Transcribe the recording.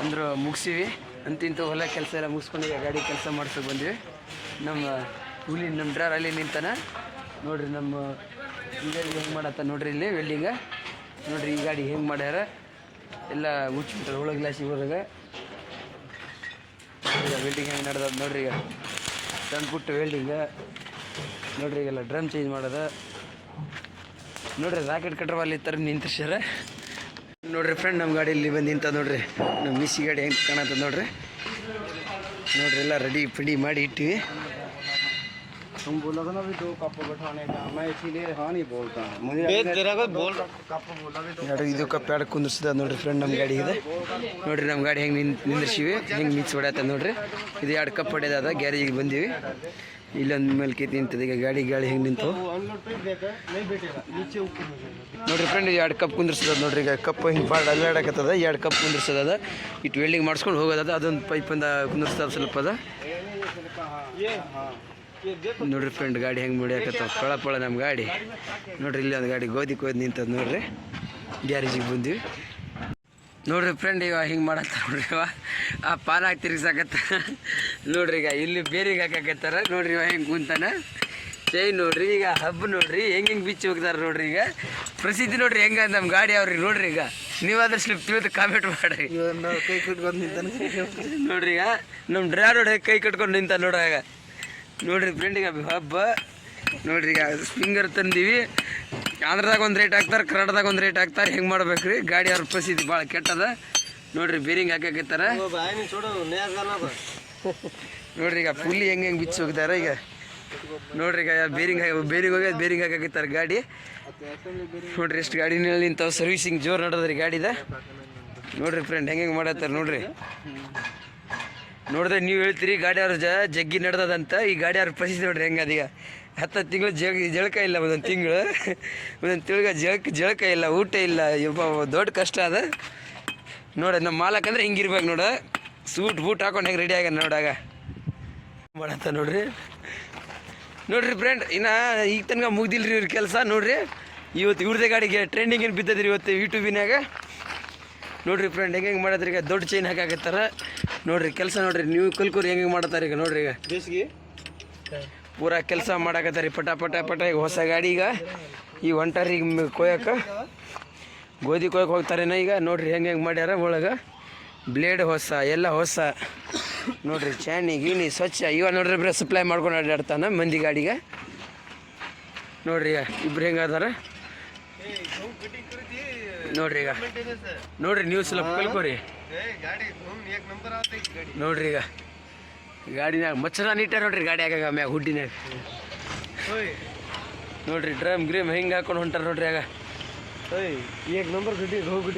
ಅಂದ್ರು ಮುಗಿಸಿವಿ. ಅಂತಿಂತ ಹೊಲ ಕೆಲಸ ಎಲ್ಲ ಮುಗಿಸ್ಕೊಂಡು ಗಾಡಿ ಕೆಲಸ ಮಾಡ್ಸೋಕೆ ಬಂದ್ವಿ. ನಮ್ಮ ಹುಲಿ ನಮ್ಮ ಡ್ರೈವರ್ ಅಲ್ಲಿ ನಿಂತಾನ. ನೋಡ್ರಿ ನಮ್ಮ ಗಾಡಿ ಹೆಂಗೆ ಮಾಡತ್ತ ನೋಡ್ರಿ ಇಲ್ಲಿ ವೆಲ್ಡಿಂಗ ನೋಡ್ರಿ ಈ ಗಾಡಿ ಹೆಂಗೆ ಮಾಡ್ಯಾರ. ಎಲ್ಲ ಮುಚ್ಚಿಬಿಟ್ರೆ ಒಳಗೆ ಗ್ಲಾಸಿ ಹೋದಾಗ ವೆಲ್ಡಿಂಗ್ ಹೆಂಗೆ ನಡೆದ ನೋಡ್ರಿ ಈಗ. ಸಣ್ಣ ಪುಟ್ಟ ವೆಲ್ಡಿಂಗ ನೋಡ್ರಿ ಈಗೆಲ್ಲ ಡ್ರಮ್ ಚೇಂಜ್ ಮಾಡೋದ. ನೋಡ್ರಿ ರಾಕೆಟ್ ಕಟ್ರ ಅಲ್ಲಿ ಥರ ನಿಂತಿರ್ಸ್ಯಾರ ನೋಡ್ರಿ ಫ್ರೆಂಡ್ ನಮ್ಮ ಗಾಡಿ ಇಲ್ಲಿ ಬಂದು ನಿಂತ ನೋಡ್ರಿ. ನಮ್ಮ ಮಿಸಿ ಗಾಡಿ ಹೆಂಗೆ ಕಾಣತ್ತದ ನೋಡ್ರಿ. ನೋಡ್ರಿ, ಎಲ್ಲ ರೆಡಿ ಪಿಡಿ ಮಾಡಿ ಇಟ್ಟಿವಿ. तुम बोला था ना भी दो कप बैठाने का मैं इसीलिए हाँ नहीं बोलता मुझे तेरा कोई बोल कप बोला भी ನೋಡ್ರಿ ಇದು ಕಪ್ ಎರಡು ಕುಂದಿರ್ತದ ನೋಡ್ರಿ ಫ್ರೆಂಡ್ ನಮ್ಮ ಗಾಡಿ ಇದೆ ನೋಡ್ರಿ ನಮ್ಮ ಗಾಡಿ ಹೆಂಗೆ ನಿನ್ ನಿಂದ್ರಿಸಿವಿ ಹೆಂಗೆ ಮಿಕ್ಸ್ ಹೊಡ್ಯಾತ ನೋಡ್ರಿ ಇದು ಎರಡು ಕಪ್ ಹೊಡೆಯದ ಗ್ಯಾರೇಜಿಗೆ ಬಂದೀವಿ ಇಲ್ಲೊಂದು ಮೇಲೆ ಕಿತ್ತು ನಿಂತದ ಈಗ ಗಾಡಿ ಗಾಳಿ ಹೆಂಗೆ ನಿಂತು अनलोड पे देकर नहीं बैठेगा नीचे ऊपर हो जाएगा ನೋಡ್ರಿ ಫ್ರೆಂಡ್ ಎರಡು ಕಪ್ ಕುಂದಿರ್ತದ ನೋಡ್ರಿ ಈಗ ಕಪ್ ಹಿಂಗೆ ಪಾಡ್ ಅಲ್ಲಾಡಕತ್ತದ ಎರಡು ಕಪ್ ಕುಂದಿರ್ತದ ಇಟ್ಟು ವೆಲ್ಡಿಂಗ್ ಮಾಡಿಸ್ಕೊಂಡು ಹೋಗೋದದ ಅದೊಂದು ಪೈಪಿಂದ ಕುಂದಿರ್ತದ ಸ್ವಲ್ಪ ಅದ ये हाँ ये देखो ನೋಡ್ರಿ ಫ್ರೆಂಡ್ ಗಾಡಿ ಹೆಂಗೆ ಮುಡಿಯಾಕತ್ತ ಪಳ ಪಳ ನಮ್ಮ ಗಾಡಿ. ನೋಡ್ರಿ ಇಲ್ಲಿ ಒಂದು ಗಾಡಿ ಗೋಧಿ ಕೊಯ್ದು ನಿಂತದ ನೋಡ್ರಿ. ಗ್ಯಾರೇಜಿಗೆ ಬಂದ್ವಿ. ನೋಡ್ರಿ ಫ್ರೆಂಡ್ ಇವ ಹಿಂಗೆ ಮಾಡತ್ತ ನೋಡ್ರಿ ಇವ. ಆ ಪಾಲ ತಿರ್ಗಿಸಾಕತ್ತ. ನೋಡ್ರಿ ಈಗ ಇಲ್ಲಿ ಬೇರಿಗೆ ಹಾಕಾಕತ್ತಾರ. ನೋಡ್ರಿ ಇವ ಹೆಂಗೆ ಕುಂತಾನ. ಚೈನ್ ನೋಡ್ರಿ ಈಗ ಹಬ್ಬ ನೋಡ್ರಿ ಹೆಂಗೆ ಹಿಂಗೆ ಬಿಚ್ಚಿ ಹೋಗ್ತಾರ ನೋಡ್ರಿ ಈಗ. ಪ್ರಸಿದ್ಧಿ ನೋಡ್ರಿ ಹೆಂಗ ನಮ್ಮ ಗಾಡಿ ಅವ್ರಿಗೆ ನೋಡ್ರಿ ಈಗ. ನೀವಾದ್ರೆ ಸ್ಲಿಪ್ ತಿಳಿದು ಕಾಮೆಂಟ್ ಮಾಡ್ರಿ. ಕೈ ಕಟ್ಕೊಂಡು ನಿಂತಾನೆ. ನೋಡ್ರಿ ಈಗ ನಮ್ಮ ಡ್ರೈವರ್ ನೋಡಿ ಕೈ ಕಟ್ಕೊಂಡು ನಿಂತ ನೋಡ್ರಿ ಈಗ. ನೋಡ್ರಿ ಫ್ರೆಂಡಿಗೆ ಅದು ಹಬ್ಬ. ನೋಡ್ರಿ ಈಗ ಸ್ಪಿಂಗರ್ ತಂದೀವಿ. ಆಂಧ್ರದಾಗ ಒಂದು ರೇಟ್ ಹಾಕ್ತಾರೆ ಕರ್ನಾಟಕದಾಗ ಒಂದು ರೇಟ್ ಹಾಕ್ತಾರೆ ಹೆಂಗೆ ಮಾಡ್ಬೇಕು ರೀ ಗಾಡಿ ಅವ್ರ ಪ್ರಸಿದ್ಧಿ ಭಾಳ ಕೆಟ್ಟದ. ನೋಡ್ರಿ ಬೇರಿಂಗ್ ಹಾಕಾಕತ್ತಾರ ನೋಡ್ರಿ ಈಗ ಫುಲ್ ಹೆಂಗೆ ಹೆಂಗೆ ಬಿಚ್ಚಿ ಹೋಗ್ತಾರೆ ಈಗ. ನೋಡ್ರಿ ಈಗ ಬೇರಿಂಗ್ ಬೇರಿಂಗ್ ಹೋಗಿ ಬೇರಿಂಗ್ ಹಾಕಾಕತ್ತಾರೆ ಗಾಡಿ? ನೋಡ್ರಿ ಎಷ್ಟು ಗಾಡಿ ಇಂಥವು ಸರ್ವಿಸಿಂಗ್ ಜೋರು ನೋಡೋದ್ರಿ ಗಾಡಿದ. ನೋಡ್ರಿ ಫ್ರೆಂಡ್ ಹೆಂಗೆ ಹೆಂಗೆ ಮಾಡತ್ತಾರೆ ನೋಡ್ರಿ. ನೋಡಿದ್ರೆ ನೀವು ಹೇಳ್ತೀರಿ ಗಾಡಿ ಅವ್ರ ಜ, ಜಗ್ಗಿ ನಡೆದದಂತ, ಈ ಗಾಡಿ ಅವ್ರ ಪರಿಸ್ಥಿತಿ ನೋಡ್ರಿ ಹೆಂಗೆ ಅದೀಗ. ಹತ್ತು ತಿಂಗಳು ಜಗ ಜಳಕ ಇಲ್ಲ ಒಂದೊಂದು ತಿಂಗಳು. ಒಂದೊಂದು ತಿಂಗಳಿಗೆ ಜಳಕ ಜಳಕ ಇಲ್ಲ, ಊಟ ಇಲ್ಲ ದೊಡ್ಡ ಕಷ್ಟ ಅದ. ನೋಡಿ, ನಮ್ಮ ಮಾಲಕ್ ಅಂದ್ರೆ ಹಿಂಗಿರ್ಬೇಕು ನೋಡ. ಸೂಟ್ ಬೂಟ್ ಹಾಕೊಂಡು ಹೆಂಗೆ ರೆಡಿ ಆಗ್ಯಾನ ನೋಡಾಗ ಮಾಡತ್ತ ನೋಡ್ರಿ? ನೋಡ್ರಿ ಫ್ರೆಂಡ್ ಇನ್ನು ಈಗ ತನಕ ಮುಗ್ದಿಲ್ರಿ ಇವ್ರ ಕೆಲಸ, ನೋಡ್ರಿ. ಇವತ್ತು ಇವ್ರದೇ ಗಾಡಿಗೆ ಟ್ರೆಂಡಿಂಗ್ ಏನು ಬಿದ್ದದ್ರಿ ಇವತ್ತು ಯೂಟ್ಯೂಬಿನಾಗ ನೋಡ್ರಿ ಫ್ರೆಂಡ್ ಹೆಂಗೆ ಹೆಂಗೆ ಮಾಡತ್ರಿ ಈಗ? ದೊಡ್ಡ ಚೈನ್ ಹಾಕಾಕತ್ತಾರ. ನೋಡಿರಿ ಕೆಲಸ ನೋಡಿರಿ ನೀವು ಕುಲ್ಕುರಿ ಹೆಂಗೆ ಮಾಡತ್ತಾರ ಈಗ ನೋಡ್ರಿ ಈಗ. ಪೂರ ಪೂರಾ ಕೆಲಸ ಮಾಡಾಕತ್ತಾರಿ ಪಟ ಪಟ ಪಟ ಈಗ ಹೊಸ ಗಾಡಿ ಈಗ. ಈ ಹೊಂಟಾರಿ ಈಗ ಗೋದಿ ಗೋಧಿ ಕೊಯ್ಯಕ್ಕೆ ಹೋಗ್ತಾರೇನ ಈಗ. ನೋಡಿರಿ ಹೆಂಗೆ ಹೆಂಗೆ ಮಾಡ್ಯಾರ ಒಳಗೆ. ಬ್ಲೇಡ್ ಹೊಸ ಎಲ್ಲ ಹೊಸ. ನೋಡಿರಿ ಚಾಣಿ ಗೀಣಿ ಸ್ವಚ್ಛ. ಇವಾಗ ನೋಡ್ರಿ ಇಬ್ಬರು ಸಪ್ಲೈ ಮಾಡ್ಕೊಂಡು ಅಡ್ಡಾಡ್ತಾನೆ ಮಂದಿ ಗಾಡಿಗೆ. ನೋಡ್ರಿ ಇಬ್ರು ಹೆಂಗೆ ನೋಡ್ರಿ ಈಗ. ನೋಡ್ರಿ ನೀವು ಸ್ವಲ್ಪ ಕಲ್ಕೋರಿ ನೋಡ್ರಿ ಈಗ. ಗಾಡಿನಾಗ ಮಚ್ಚರ ನೀಟಾರ ನೋಡ್ರಿ ಗಾಡಿ ಆಮ್ಯಾಗ ಮ್ಯಾಗ ಹುಡ್ಡಿನಾಗ ನೋಡ್ರಿ ಡ್ರಮ್ ಗ್ರೀಮ್ ಹಿಂಗೆ ಹಾಕೊಂಡು ಹೊಂಟಾರ ನೋಡ್ರಿ ಆಗ. ಈಗ ನಂಬರ್ ಗಡ್ಡಿ ಹೋಗ್ಬಿಟ್ಟು